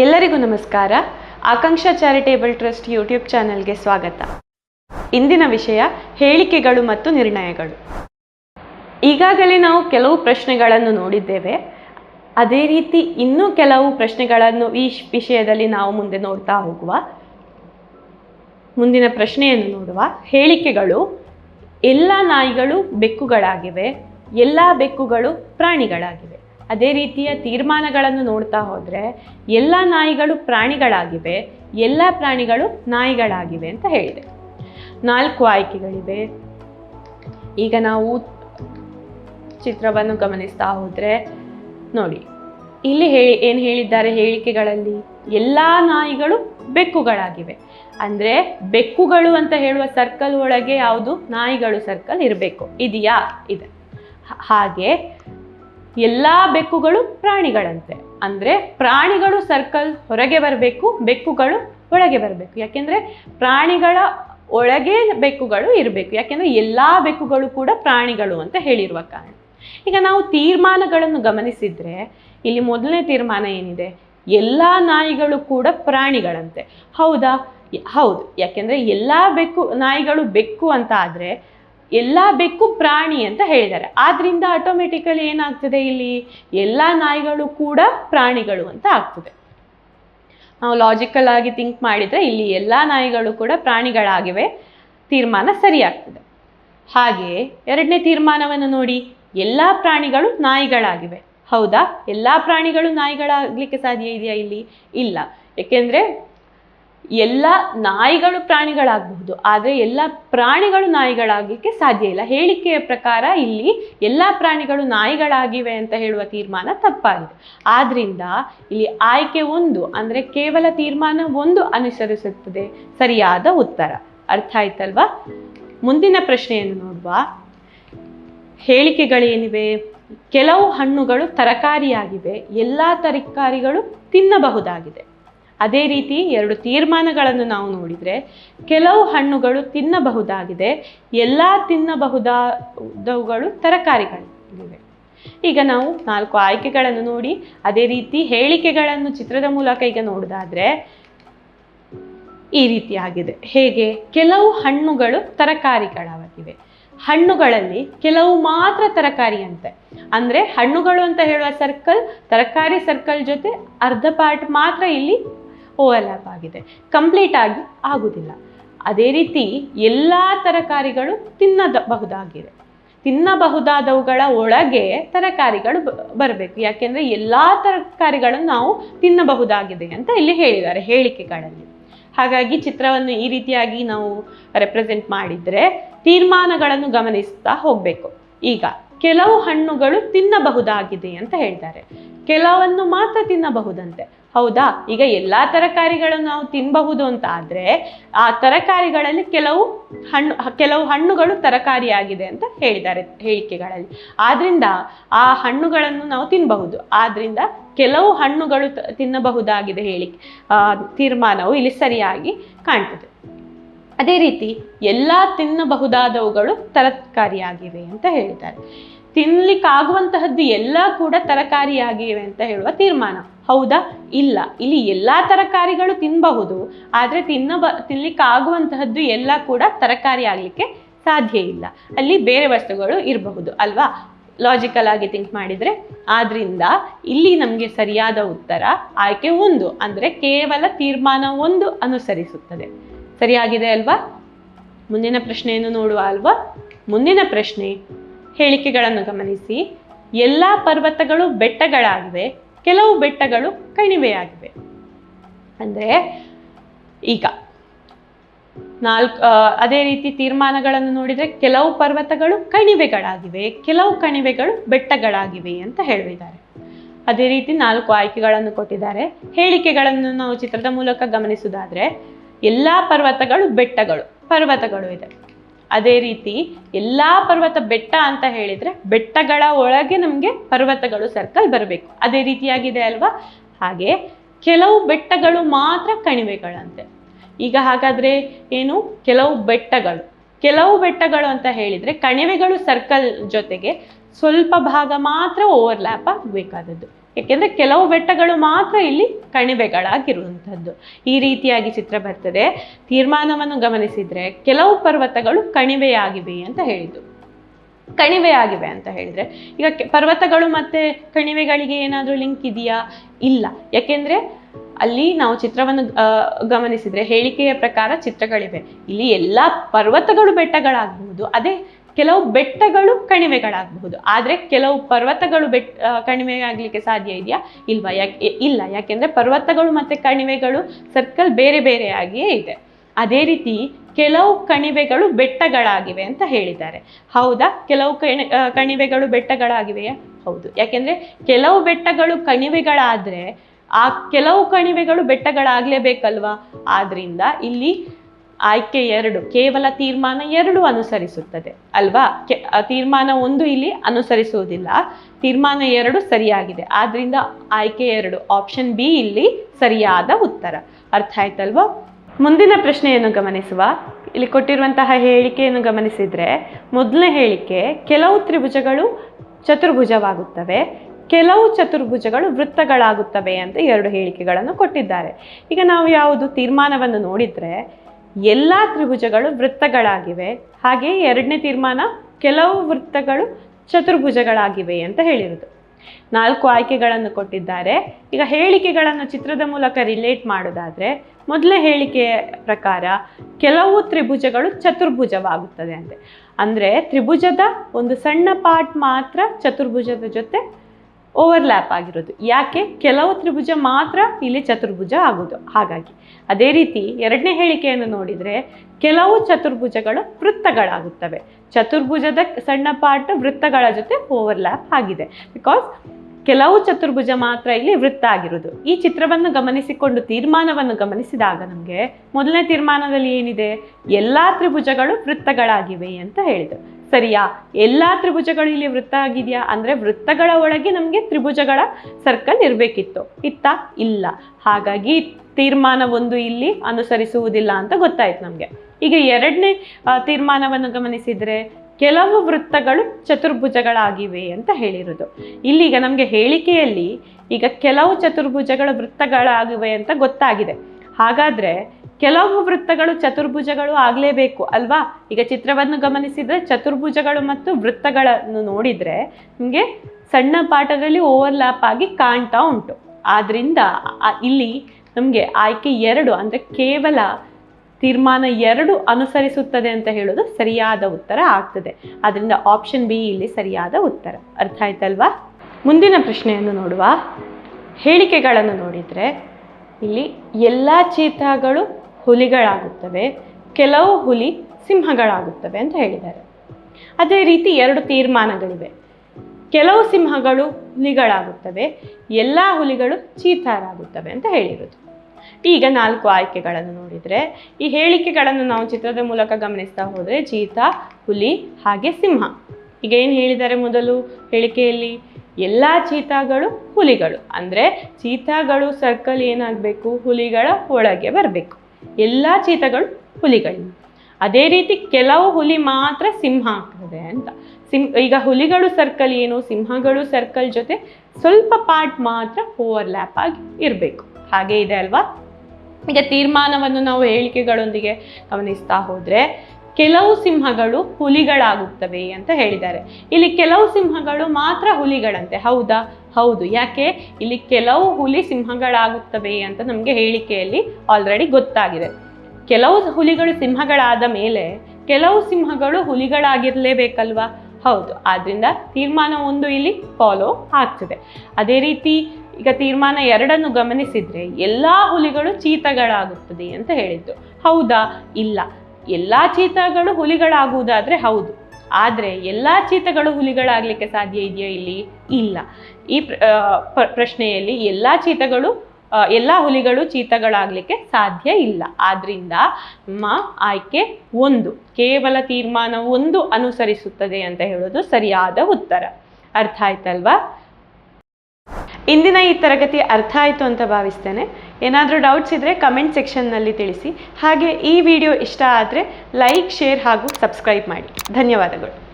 ಎಲ್ಲರಿಗೂ ನಮಸ್ಕಾರ. Akanksha charitable trust YouTube ಚಾನೆಲ್ಗೆ ಸ್ವಾಗತ. ಇಂದಿನ ವಿಷಯ ಹೇಳಿಕೆಗಳು ಮತ್ತು ನಿರ್ಣಯಗಳು. ಈಗಾಗಲೇ ನಾವು ಕೆಲವು ಪ್ರಶ್ನೆಗಳನ್ನು ನೋಡಿದ್ದೇವೆ. ಅದೇ ರೀತಿ ಇನ್ನೂ ಕೆಲವು ಪ್ರಶ್ನೆಗಳನ್ನು ಈ ವಿಷಯದಲ್ಲಿ ನಾವು ಮುಂದೆ ನೋಡ್ತಾ ಹೋಗುವ. ಮುಂದಿನ ಪ್ರಶ್ನೆಯನ್ನು ನೋಡುವ. ಹೇಳಿಕೆಗಳು, ಎಲ್ಲ ನಾಯಿಗಳು ಬೆಕ್ಕುಗಳಾಗಿವೆ. ಎಲ್ಲ ಬೆಕ್ಕುಗಳು ಪ್ರಾಣಿಗಳಾಗಿವೆ. ಅದೇ ರೀತಿಯ ತೀರ್ಮಾನಗಳನ್ನು ನೋಡ್ತಾ ಹೋದರೆ ಎಲ್ಲ ನಾಯಿಗಳು ಪ್ರಾಣಿಗಳಾಗಿವೆ, ಎಲ್ಲ ಪ್ರಾಣಿಗಳು ನಾಯಿಗಳಾಗಿವೆ ಅಂತ ಹೇಳಿದೆ. ನಾಲ್ಕು ಆಯ್ಕೆಗಳಿವೆ. ಈಗ ನಾವು ಚಿತ್ರವನ್ನು ಗಮನಿಸ್ತಾ ಹೋದರೆ ನೋಡಿ, ಇಲ್ಲಿ ಹೇಳಿ ಏನು ಹೇಳಿದ್ದಾರೆ ಹೇಳಿಕೆಗಳಲ್ಲಿ? ಎಲ್ಲ ನಾಯಿಗಳು ಬೆಕ್ಕುಗಳಾಗಿವೆ. ಅಂದರೆ ಬೆಕ್ಕುಗಳು ಅಂತ ಹೇಳುವ ಸರ್ಕಲ್ ಒಳಗೆ ಯಾವುದು? ನಾಯಿಗಳು ಸರ್ಕಲ್ ಇರಬೇಕು. ಇದೆಯಾ? ಇದೆ. ಹಾಗೆ ಎಲ್ಲ ಬೆಕ್ಕುಗಳು ಪ್ರಾಣಿಗಳಂತೆ. ಅಂದರೆ ಪ್ರಾಣಿಗಳು ಸರ್ಕಲ್ ಹೊರಗೆ ಬರಬೇಕು, ಬೆಕ್ಕುಗಳು ಒಳಗೆ ಬರಬೇಕು. ಯಾಕೆಂದರೆ ಪ್ರಾಣಿಗಳ ಒಳಗೆ ಬೆಕ್ಕುಗಳು ಇರಬೇಕು. ಯಾಕೆಂದರೆ ಎಲ್ಲ ಬೆಕ್ಕುಗಳು ಕೂಡ ಪ್ರಾಣಿಗಳು ಅಂತ ಹೇಳಿರುವ ಕಾರಣ. ಈಗ ನಾವು ತೀರ್ಮಾನಗಳನ್ನು ಗಮನಿಸಿದರೆ, ಇಲ್ಲಿ ಮೊದಲನೇ ತೀರ್ಮಾನ ಏನಿದೆ? ಎಲ್ಲ ನಾಯಿಗಳು ಕೂಡ ಪ್ರಾಣಿಗಳಂತೆ. ಹೌದಾ? ಹೌದು. ಯಾಕೆಂದರೆ ಎಲ್ಲ ಬೆಕ್ಕು, ನಾಯಿಗಳು ಬೆಕ್ಕು ಅಂತ ಆದರೆ ಎಲ್ಲ ಬೆಕ್ಕು ಪ್ರಾಣಿ ಅಂತ ಹೇಳಿದ್ದಾರೆ. ಆದ್ದರಿಂದ ಆಟೋಮೆಟಿಕಲಿ ಏನಾಗ್ತದೆ ಇಲ್ಲಿ? ಎಲ್ಲ ನಾಯಿಗಳು ಕೂಡ ಪ್ರಾಣಿಗಳು ಅಂತ ಆಗ್ತದೆ. ನಾವು ಲಾಜಿಕಲ್ ಆಗಿ ಥಿಂಕ್ ಮಾಡಿದರೆ ಇಲ್ಲಿ ಎಲ್ಲ ನಾಯಿಗಳು ಕೂಡ ಪ್ರಾಣಿಗಳಾಗಿವೆ. ತೀರ್ಮಾನ ಸರಿಯಾಗ್ತದೆ. ಹಾಗೆ ಎರಡನೇ ತೀರ್ಮಾನವನ್ನು ನೋಡಿ. ಎಲ್ಲ ಪ್ರಾಣಿಗಳು ನಾಯಿಗಳಾಗಿವೆ. ಹೌದಾ? ಎಲ್ಲ ಪ್ರಾಣಿಗಳು ನಾಯಿಗಳಾಗಲಿಕ್ಕೆ ಸಾಧ್ಯ ಇದೆಯಾ ಇಲ್ಲಿ? ಇಲ್ಲ. ಏಕೆಂದರೆ ಎಲ್ಲ ನಾಯಿಗಳು ಪ್ರಾಣಿಗಳಾಗಬಹುದು, ಆದರೆ ಎಲ್ಲ ಪ್ರಾಣಿಗಳು ನಾಯಿಗಳಾಗಲಿಕ್ಕೆ ಸಾಧ್ಯ ಇಲ್ಲ. ಹೇಳಿಕೆಯ ಪ್ರಕಾರ ಇಲ್ಲಿ ಎಲ್ಲ ಪ್ರಾಣಿಗಳು ನಾಯಿಗಳಾಗಿವೆ ಅಂತ ಹೇಳುವ ತೀರ್ಮಾನ ತಪ್ಪಾಗಿದೆ. ಆದ್ದರಿಂದ ಇಲ್ಲಿ ಆಯ್ಕೆ ಒಂದು, ಅಂದರೆ ಕೇವಲ ತೀರ್ಮಾನ ಒಂದು ಅನುಸರಿಸುತ್ತದೆ. ಸರಿಯಾದ ಉತ್ತರ. ಅರ್ಥ ಆಯ್ತಲ್ವಾ? ಮುಂದಿನ ಪ್ರಶ್ನೆಯನ್ನು ನೋಡುವ. ಹೇಳಿಕೆಗಳೇನಿವೆ? ಕೆಲವು ಹಣ್ಣುಗಳು ತರಕಾರಿಯಾಗಿವೆ. ಎಲ್ಲ ತರಕಾರಿಗಳು ತಿನ್ನಬಹುದಾಗಿದೆ. ಅದೇ ರೀತಿ ಎರಡು ತೀರ್ಮಾನಗಳನ್ನು ನಾವು ನೋಡಿದರೆ ಕೆಲವು ಹಣ್ಣುಗಳು ತಿನ್ನಬಹುದಾಗಿದೆ, ಎಲ್ಲ ತಿನ್ನಬಹುದಾದವುಗಳು ತರಕಾರಿಗಳಿವೆ. ಈಗ ನಾವು ನಾಲ್ಕು ಆಯ್ಕೆಗಳನ್ನು ನೋಡಿ, ಅದೇ ರೀತಿ ಹೇಳಿಕೆಗಳನ್ನು ಚಿತ್ರದ ಮೂಲಕ ಈಗ ನೋಡೋದಾದ್ರೆ ಈ ರೀತಿಯಾಗಿದೆ ಹೇಗೆ? ಕೆಲವು ಹಣ್ಣುಗಳು ತರಕಾರಿಗಳಾಗಿವೆ. ಹಣ್ಣುಗಳಲ್ಲಿ ಕೆಲವು ಮಾತ್ರ ತರಕಾರಿ ಅಂತೆ ಅಂದರೆ ಹಣ್ಣುಗಳು ಅಂತ ಹೇಳುವ ಸರ್ಕಲ್ ತರಕಾರಿ ಸರ್ಕಲ್ ಜೊತೆ ಅರ್ಧ ಪಾರ್ಟ್ ಮಾತ್ರ ಇಲ್ಲಿ ಓವರ್ಲ್ಯಾಪ್ ಆಗಿದೆ. ಕಂಪ್ಲೀಟ್ ಆಗಿ ಆಗುವುದಿಲ್ಲ ಅದೇ ರೀತಿ ಎಲ್ಲ ತರಕಾರಿಗಳು ತಿನ್ನಬಹುದಾಗಿದೆ. ತಿನ್ನಬಹುದಾದವುಗಳ ಒಳಗೆ ತರಕಾರಿಗಳು ಬರಬೇಕು. ಯಾಕೆಂದರೆ ಎಲ್ಲ ತರಕಾರಿಗಳನ್ನು ನಾವು ತಿನ್ನಬಹುದಾಗಿದೆ ಅಂತ ಇಲ್ಲಿ ಹೇಳಿದ್ದಾರೆ ಹೇಳಿಕೆಗಳಲ್ಲಿ. ಹಾಗಾಗಿ ಚಿತ್ರವನ್ನು ಈ ರೀತಿಯಾಗಿ ನಾವು ರೆಪ್ರೆಸೆಂಟ್ ಮಾಡಿದರೆ ತೀರ್ಮಾನಗಳನ್ನು ಗಮನಿಸ್ತಾ ಹೋಗಬೇಕು. ಈಗ ಕೆಲವು ಹಣ್ಣುಗಳು ತಿನ್ನಬಹುದಾಗಿದೆ ಅಂತ ಹೇಳ್ತಾರೆ. ಕೆಲವನ್ನು ಮಾತ್ರ ತಿನ್ನಬಹುದಂತೆ. ಹೌದಾ? ಈಗ ಎಲ್ಲ ತರಕಾರಿಗಳನ್ನು ನಾವು ತಿನ್ನಬಹುದು ಅಂತ ಆದರೆ ಆ ತರಕಾರಿಗಳಲ್ಲಿ ಕೆಲವು ಹಣ್ಣು ಕೆಲವು ಹಣ್ಣುಗಳು ತರಕಾರಿಯಾಗಿದೆ ಅಂತ ಹೇಳಿದ್ದಾರೆ ಹೇಳಿಕೆಗಳಲ್ಲಿ. ಆದ್ರಿಂದ ಆ ಹಣ್ಣುಗಳನ್ನು ನಾವು ತಿನ್ನಬಹುದು ಆದ್ರಿಂದ ಕೆಲವು ಹಣ್ಣುಗಳು ತಿನ್ನಬಹುದಾಗಿದೆ ಹೇಳಿ ಆ, ತೀರ್ಮಾನವು ಇಲ್ಲಿ ಸರಿಯಾಗಿ ಕಾಣ್ತದೆ. ಅದೇ ರೀತಿ ಎಲ್ಲ ತಿನ್ನಬಹುದಾದವುಗಳು ತರಕಾರಿಯಾಗಿವೆ ಅಂತ ಹೇಳಿದ್ದಾರೆ. ತಿನ್ಲಿಕ್ಕಾಗುವಂತಹದ್ದು ಎಲ್ಲ ಕೂಡ ತರಕಾರಿಯಾಗಿವೆ ಅಂತ ಹೇಳುವ ತೀರ್ಮಾನ. ಹೌದಾ? ಇಲ್ಲ. ಇಲ್ಲಿ ಎಲ್ಲ ತರಕಾರಿಗಳು ತಿನ್ನಬಹುದು ಆದರೆ ತಿನ್ನಬ ತಿನ್ನಲಿಕ್ಕಾಗುವಂತಹದ್ದು ಎಲ್ಲ ಕೂಡ ತರಕಾರಿ ಆಗಲಿಕ್ಕೆ ಸಾಧ್ಯ ಇಲ್ಲ. ಅಲ್ಲಿ ಬೇರೆ ವಸ್ತುಗಳು ಇರಬಹುದು, ಅಲ್ವಾ? ಲಾಜಿಕಲ್ ಆಗಿ ಥಿಂಕ್ ಮಾಡಿದರೆ. ಆದ್ರಿಂದ ಇಲ್ಲಿ ನಮಗೆ ಸರಿಯಾದ ಉತ್ತರ ಆಯ್ಕೆ ಒಂದು. ಅಂದರೆ ಕೇವಲ ತೀರ್ಮಾನ ಒಂದು ಅನುಸರಿಸುತ್ತದೆ. ಸರಿಯಾಗಿದೆ ಅಲ್ವಾ? ಮುಂದಿನ ಪ್ರಶ್ನೆಯನ್ನು ನೋಡುವ ಅಲ್ವಾ? ಮುಂದಿನ ಪ್ರಶ್ನೆ, ಹೇಳಿಕೆಗಳನ್ನು ಗಮನಿಸಿ. ಎಲ್ಲ ಪರ್ವತಗಳು ಬೆಟ್ಟಗಳಾಗಿವೆ. ಕೆಲವು ಬೆಟ್ಟಗಳು ಕಣಿವೆಯಾಗಿವೆ. ಅಂದರೆ ಈಗ ನಾಲ್ಕು ಅದೇ ರೀತಿ ತೀರ್ಮಾನಗಳನ್ನು ನೋಡಿದರೆ ಕೆಲವು ಪರ್ವತಗಳು ಕಣಿವೆಗಳಾಗಿವೆ, ಕೆಲವು ಕಣಿವೆಗಳು ಬೆಟ್ಟಗಳಾಗಿವೆ ಅಂತ ಹೇಳಿದ್ದಾರೆ ಅದೇ ರೀತಿ ನಾಲ್ಕು ಆಯ್ಕೆಗಳನ್ನು ಕೊಟ್ಟಿದ್ದಾರೆ. ಹೇಳಿಕೆಗಳನ್ನು ನಾವು ಚಿತ್ರದ ಮೂಲಕ ಗಮನಿಸುವುದಾದ್ರೆ, ಎಲ್ಲ ಪರ್ವತಗಳು ಬೆಟ್ಟಗಳು, ಪರ್ವತಗಳು ಇದೆ. ಅದೇ ರೀತಿ ಎಲ್ಲ ಪರ್ವತ ಬೆಟ್ಟ ಅಂತ ಹೇಳಿದರೆ ಬೆಟ್ಟಗಳ ಒಳಗೆ ನಮಗೆ ಪರ್ವತಗಳು ಸರ್ಕಲ್ ಬರಬೇಕು. ಅದೇ ರೀತಿಯಾಗಿದೆ ಅಲ್ವಾ? ಹಾಗೆ ಕೆಲವು ಬೆಟ್ಟಗಳು ಮಾತ್ರ ಕಣಿವೆಗಳಂತೆ. ಈಗ ಹಾಗಾದರೆ ಏನು? ಕೆಲವು ಬೆಟ್ಟಗಳು. ಕೆಲವು ಬೆಟ್ಟಗಳು ಅಂತ ಹೇಳಿದರೆ ಕಣಿವೆಗಳು ಸರ್ಕಲ್ ಜೊತೆಗೆ ಸ್ವಲ್ಪ ಭಾಗ ಮಾತ್ರ ಓವರ್ಲ್ಯಾಪ್ ಆಗಬೇಕಾದದ್ದು. ಏಕೆಂದರೆ ಕೆಲವು ಬೆಟ್ಟಗಳು ಮಾತ್ರ ಇಲ್ಲಿ ಕಣಿವೆಗಳಾಗಿರುವಂಥದ್ದು. ಈ ರೀತಿಯಾಗಿ ಚಿತ್ರ ಬರ್ತದೆ. ತೀರ್ಮಾನವನ್ನು ಗಮನಿಸಿದರೆ ಕೆಲವು ಪರ್ವತಗಳು ಕಣಿವೆಯಾಗಿವೆ ಅಂತ ಹೇಳಿದ್ದು. ಕಣಿವೆಯಾಗಿವೆ ಅಂತ ಹೇಳಿದರೆ ಈಗ ಪರ್ವತಗಳು ಮತ್ತು ಕಣಿವೆಗಳಿಗೆ ಏನಾದರೂ ಲಿಂಕ್ ಇದೆಯಾ? ಇಲ್ಲ. ಯಾಕೆಂದರೆ ಅಲ್ಲಿ ನಾವು ಚಿತ್ರವನ್ನು ಗಮನಿಸಿದರೆ ಹೇಳಿಕೆಯ ಪ್ರಕಾರ ಚಿತ್ರಗಳಿವೆ. ಇಲ್ಲಿ ಎಲ್ಲ ಪರ್ವತಗಳು ಬೆಟ್ಟಗಳಾಗಬಹುದು ಅದೇ ಕೆಲವು ಬೆಟ್ಟಗಳು ಕಣಿವೆಗಳಾಗಬಹುದು. ಆದರೆ ಕೆಲವು ಪರ್ವತಗಳು ಬೆಟ್ ಕಣಿವೆ ಆಗಲಿಕ್ಕೆ ಸಾಧ್ಯ ಇದೆಯಾ? ಇಲ್ವಾ? ಯಾಕೆ ಇಲ್ಲ. ಯಾಕೆಂದರೆ ಪರ್ವತಗಳು ಮತ್ತು ಕಣಿವೆಗಳು ಸರ್ಕಲ್ ಬೇರೆ ಬೇರೆಯಾಗಿಯೇ ಇದೆ. ಅದೇ ರೀತಿ ಕೆಲವು ಕಣಿವೆಗಳು ಬೆಟ್ಟಗಳಾಗಿವೆ ಅಂತ ಹೇಳಿದ್ದಾರೆ. ಹೌದಾ? ಕೆಲವು ಕಣಿ ಕಣಿವೆಗಳು ಬೆಟ್ಟಗಳಾಗಿವೆಯಾ? ಹೌದು. ಯಾಕೆಂದರೆ ಕೆಲವು ಬೆಟ್ಟಗಳು ಕಣಿವೆಗಳಾದರೆ ಆ ಕೆಲವು ಕಣಿವೆಗಳು ಬೆಟ್ಟಗಳಾಗಲೇಬೇಕಲ್ವಾ? ಆದ್ದರಿಂದ ಇಲ್ಲಿ ಆಯ್ಕೆ ಎರಡು ಕೇವಲ ತೀರ್ಮಾನ ಎರಡು ಅನುಸರಿಸುತ್ತದೆ. ಅಲ್ವಾ? ತೀರ್ಮಾನ ಒಂದು ಇಲ್ಲಿ ಅನುಸರಿಸುವುದಿಲ್ಲ. ತೀರ್ಮಾನ ಎರಡು ಸರಿಯಾಗಿದೆ. ಆದ್ರಿಂದ ಆಯ್ಕೆ ಎರಡು ಆಪ್ಷನ್ ಬಿ ಇಲ್ಲಿ ಸರಿಯಾದ ಉತ್ತರ. ಅರ್ಥ ಆಯ್ತಲ್ವಾ? ಮುಂದಿನ ಪ್ರಶ್ನೆಯನ್ನು ಗಮನಿಸುವ. ಇಲ್ಲಿ ಕೊಟ್ಟಿರುವಂತಹ ಹೇಳಿಕೆಯನ್ನು ಗಮನಿಸಿದರೆ, ಮೊದಲನೇ ಹೇಳಿಕೆ, ಕೆಲವು ತ್ರಿಭುಜಗಳು ಚತುರ್ಭುಜವಾಗುತ್ತವೆ. ಕೆಲವು ಚತುರ್ಭುಜಗಳು ವೃತ್ತಗಳಾಗುತ್ತವೆ ಅಂತ ಎರಡು ಹೇಳಿಕೆಗಳನ್ನು ಕೊಟ್ಟಿದ್ದಾರೆ. ಈಗ ನಾವು ಯಾವುದು ತೀರ್ಮಾನವನ್ನು ನೋಡಿದರೆ ಎಲ್ಲ ತ್ರಿಭುಜಗಳು ವೃತ್ತಗಳಾಗಿವೆ. ಹಾಗೆ ಎರಡನೇ ತೀರ್ಮಾನ ಕೆಲವು ವೃತ್ತಗಳು ಚತುರ್ಭುಜಗಳಾಗಿವೆ ಅಂತ ಹೇಳಿರೋದು. ನಾಲ್ಕು ಆಯ್ಕೆಗಳನ್ನು ಕೊಟ್ಟಿದ್ದಾರೆ. ಈಗ ಹೇಳಿಕೆಗಳನ್ನು ಚಿತ್ರದ ಮೂಲಕ ರಿಲೇಟ್ ಮಾಡೋದಾದರೆ ಮೊದಲ ಹೇಳಿಕೆಯ ಪ್ರಕಾರ ಕೆಲವು ತ್ರಿಭುಜಗಳು ಚತುರ್ಭುಜವಾಗುತ್ತದೆ ಅಂತೆ. ಅಂದರೆ ತ್ರಿಭುಜದ ಒಂದು ಸಣ್ಣ ಪಾರ್ಟ್ ಮಾತ್ರ ಚತುರ್ಭುಜದ ಜೊತೆ ಓವರ್ಲ್ಯಾಪ್ ಆಗಿರೋದು. ಯಾಕೆ? ಕೆಲವು ತ್ರಿಭುಜ ಮಾತ್ರ ಇಲ್ಲಿ ಚತುರ್ಭುಜ ಆಗೋದು. ಹಾಗಾಗಿ ಅದೇ ರೀತಿ ಎರಡನೇ ಹೇಳಿಕೆಯನ್ನು ನೋಡಿದರೆ ಕೆಲವು ಚತುರ್ಭುಜಗಳು ವೃತ್ತಗಳಾಗುತ್ತವೆ. ಚತುರ್ಭುಜದ ಸಣ್ಣ ಪಾರ್ಟ್ ವೃತ್ತಗಳ ಜೊತೆ ಓವರ್ಲ್ಯಾಪ್ ಆಗಿದೆ. ಬಿಕಾಸ್ ಕೆಲವು ಚತುರ್ಭುಜ ಮಾತ್ರ ಇಲ್ಲಿ ವೃತ್ತ ಆಗಿರೋದು. ಈ ಚಿತ್ರವನ್ನು ಗಮನಿಸಿಕೊಂಡು, ತೀರ್ಮಾನವನ್ನು ಗಮನಿಸಿದಾಗ ನಮಗೆ ಮೊದಲನೇ ತೀರ್ಮಾನದಲ್ಲಿ ಏನಿದೆ? ಎಲ್ಲ ತ್ರಿಭುಜಗಳು ವೃತ್ತಗಳಾಗಿವೆ ಅಂತ ಹೇಳಿದರು. ಸರಿಯಾ? ಎಲ್ಲ ತ್ರಿಭುಜಗಳು ಇಲ್ಲಿ ವೃತ್ತ ಆಗಿದೆಯಾ? ಅಂದರೆ ವೃತ್ತಗಳ ಒಳಗೆ ನಮಗೆ ತ್ರಿಭುಜಗಳ ಸರ್ಕಲ್ ಇರಬೇಕಿತ್ತು. ಇತ್ತ? ಇಲ್ಲ. ಹಾಗಾಗಿ ತೀರ್ಮಾನವೊಂದು ಇಲ್ಲಿ ಅನುಸರಿಸುವುದಿಲ್ಲ ಅಂತ ಗೊತ್ತಾಯ್ತು ನಮಗೆ. ಈಗ ಎರಡನೇ ತೀರ್ಮಾನವನ್ನು ಗಮನಿಸಿದರೆ ಕೆಲವು ವೃತ್ತಗಳು ಚತುರ್ಭುಜಗಳಾಗಿವೆ ಅಂತ ಹೇಳಿರೋದು. ಇಲ್ಲೀಗ ನಮಗೆ ಹೇಳಿಕೆಯಲ್ಲಿ ಈಗ ಕೆಲವು ಚತುರ್ಭುಜಗಳು ವೃತ್ತಗಳಾಗಿವೆ ಅಂತ ಗೊತ್ತಾಗಿದೆ. ಹಾಗಾದರೆ ಕೆಲವು ವೃತ್ತಗಳು ಚತುರ್ಭುಜಗಳು ಆಗಲೇಬೇಕು ಅಲ್ವಾ? ಈಗ ಚಿತ್ರವನ್ನು ಗಮನಿಸಿದರೆ ಚತುರ್ಭುಜಗಳು ಮತ್ತು ವೃತ್ತಗಳನ್ನು ನೋಡಿದರೆ ನಿಮಗೆ ಸಣ್ಣ ಪಾಠದಲ್ಲಿ ಓವರ್ಲ್ಯಾಪ್ ಆಗಿ ಕಾಣ್ತಾ ಉಂಟು. ಆದ್ದರಿಂದ ಇಲ್ಲಿ ನಮಗೆ ಆಯ್ಕೆ ಎರಡು, ಅಂದರೆ ಕೇವಲ ತೀರ್ಮಾನ ಎರಡು ಅನುಸರಿಸುತ್ತದೆ ಅಂತ ಹೇಳೋದು ಸರಿಯಾದ ಉತ್ತರ ಆಗ್ತದೆ. ಆದ್ದರಿಂದ ಆಪ್ಷನ್ ಬಿ ಇಲ್ಲಿ ಸರಿಯಾದ ಉತ್ತರ. ಅರ್ಥ ಆಯ್ತಲ್ವಾ? ಮುಂದಿನ ಪ್ರಶ್ನೆಯನ್ನು ನೋಡುವ. ಹೇಳಿಕೆಗಳನ್ನು ನೋಡಿದರೆ ಇಲ್ಲಿ ಎಲ್ಲ ಚೀತಾಗಳು ಹುಲಿಗಳಾಗುತ್ತವೆ. ಕೆಲವು ಹುಲಿ ಸಿಂಹಗಳಾಗುತ್ತವೆ ಅಂತ ಹೇಳಿದ್ದಾರೆ. ಅದೇ ರೀತಿ ಎರಡು ತೀರ್ಮಾನಗಳಿವೆ. ಕೆಲವು ಸಿಂಹಗಳು ಹುಲಿಗಳಾಗುತ್ತವೆ, ಎಲ್ಲ ಹುಲಿಗಳು ಚೀತಾರಾಗುತ್ತವೆ ಅಂತ ಹೇಳಿರೋದು ಈಗ ನಾಲ್ಕು ಆಯ್ಕೆಗಳನ್ನು ನೋಡಿದರೆ, ಈ ಹೇಳಿಕೆಗಳನ್ನು ನಾವು ಚಿತ್ರದ ಮೂಲಕ ಗಮನಿಸ್ತಾ ಹೋದರೆ ಚೀತಾ, ಹುಲಿ, ಹಾಗೆ ಸಿಂಹ. ಈಗ ಏನು ಹೇಳಿದ್ದಾರೆ ಮೊದಲು ಹೇಳಿಕೆಯಲ್ಲಿ? ಎಲ್ಲ ಚೀತಾಗಳು ಹುಲಿಗಳು. ಅಂದರೆ ಚೀತಾಗಳು ಸರ್ಕಲ್ ಏನಾಗಬೇಕು? ಹುಲಿಗಳ ಒಳಗೆ ಬರಬೇಕು. ಎಲ್ಲ ಚೀತಗಳು ಹುಲಿಗಳು. ಅದೇ ರೀತಿ ಕೆಲವು ಹುಲಿ ಮಾತ್ರ ಸಿಂಹ ಆಗ್ತದೆ ಅಂತ. ಸಿಂ, ಈಗ ಹುಲಿಗಳು ಸರ್ಕಲ್ ಏನು, ಸಿಂಹಗಳು ಸರ್ಕಲ್ ಜೊತೆ ಸ್ವಲ್ಪ ಪಾರ್ಟ್ ಮಾತ್ರ ಓವರ್ಲ್ಯಾಪ್ ಆಗಿ ಇರಬೇಕು. ಹಾಗೆ ಇದೆ ಅಲ್ವಾ? ಈಗ ತೀರ್ಮಾನವನ್ನು ನಾವು ಹೇಳಿಕೆಗಳೊಂದಿಗೆ ಗಮನಿಸ್ತಾ ಹೋದರೆ, ಕೆಲವು ಸಿಂಹಗಳು ಹುಲಿಗಳಾಗುತ್ತವೆ ಅಂತ ಹೇಳಿದ್ದಾರೆ. ಇಲ್ಲಿ ಕೆಲವು ಸಿಂಹಗಳು ಮಾತ್ರ ಹುಲಿಗಳಂತೆ. ಹೌದಾ? ಹೌದು. ಯಾಕೆ? ಇಲ್ಲಿ ಕೆಲವು ಹುಲಿ ಸಿಂಹಗಳಾಗುತ್ತವೆ ಅಂತ ನಮಗೆ ಹೇಳಿಕೆಯಲ್ಲಿ ಆಲ್ರೆಡಿ ಗೊತ್ತಾಗಿದೆ. ಕೆಲವು ಹುಲಿಗಳು ಸಿಂಹಗಳಾದ ಮೇಲೆ ಕೆಲವು ಸಿಂಹಗಳು ಹುಲಿಗಳಾಗಿರಲೇಬೇಕಲ್ವಾ? ಹೌದು. ಆದ್ದರಿಂದ ತೀರ್ಮಾನ ಒಂದು ಇಲ್ಲಿ ಫಾಲೋ ಆಗ್ತದೆ. ಅದೇ ರೀತಿ ಈಗ ತೀರ್ಮಾನ ಎರಡನ್ನು ಗಮನಿಸಿದರೆ ಎಲ್ಲ ಹುಲಿಗಳು ಚೀತಗಳಾಗುತ್ತದೆ ಅಂತ ಹೇಳಿದ್ದು. ಹೌದಾ? ಇಲ್ಲ. ಎಲ್ಲ ಚೀತಗಳು ಹುಲಿಗಳಾಗುವುದಾದರೆ ಹೌದು. ಆದರೆ ಎಲ್ಲ ಚೀತಗಳು ಹುಲಿಗಳಾಗಲಿಕ್ಕೆ ಸಾಧ್ಯ ಇದೆಯಾ ಇಲ್ಲಿ? ಇಲ್ಲ. ಈ ಪ್ರ- ಪ್ರಶ್ನೆಯಲ್ಲಿ ಎಲ್ಲ ಚೀತಗಳು ಎಲ್ಲ ಹುಲಿಗಳು ಚೀತಗಳಾಗಲಿಕ್ಕೆ ಸಾಧ್ಯ ಇಲ್ಲ. ಆದ್ದರಿಂದ ನಮ್ಮ ಆಯ್ಕೆ ಒಂದು. ಕೇವಲ ತೀರ್ಮಾನ ಒಂದು ಅನುಸರಿಸುತ್ತದೆ ಅಂತ ಹೇಳೋದು ಸರಿಯಾದ ಉತ್ತರ. ಅರ್ಥ ಆಯ್ತಲ್ವಾ? ಇಂದಿನ ಈ ತರಗತಿ ಅರ್ಥ ಆಯಿತು ಅಂತ ಭಾವಿಸ್ತೇನೆ. ಏನಾದರೂ ಡೌಟ್ಸ್ ಇದ್ದರೆ ಕಮೆಂಟ್ ಸೆಕ್ಷನ್ನಲ್ಲಿ ತಿಳಿಸಿ. ಹಾಗೆ ಈ ವಿಡಿಯೋ ಇಷ್ಟ ಆದರೆ ಲೈಕ್ ಶೇರ್ ಹಾಗೂ ಸಬ್ಸ್ಕ್ರೈಬ್ ಮಾಡಿ. ಧನ್ಯವಾದಗಳು.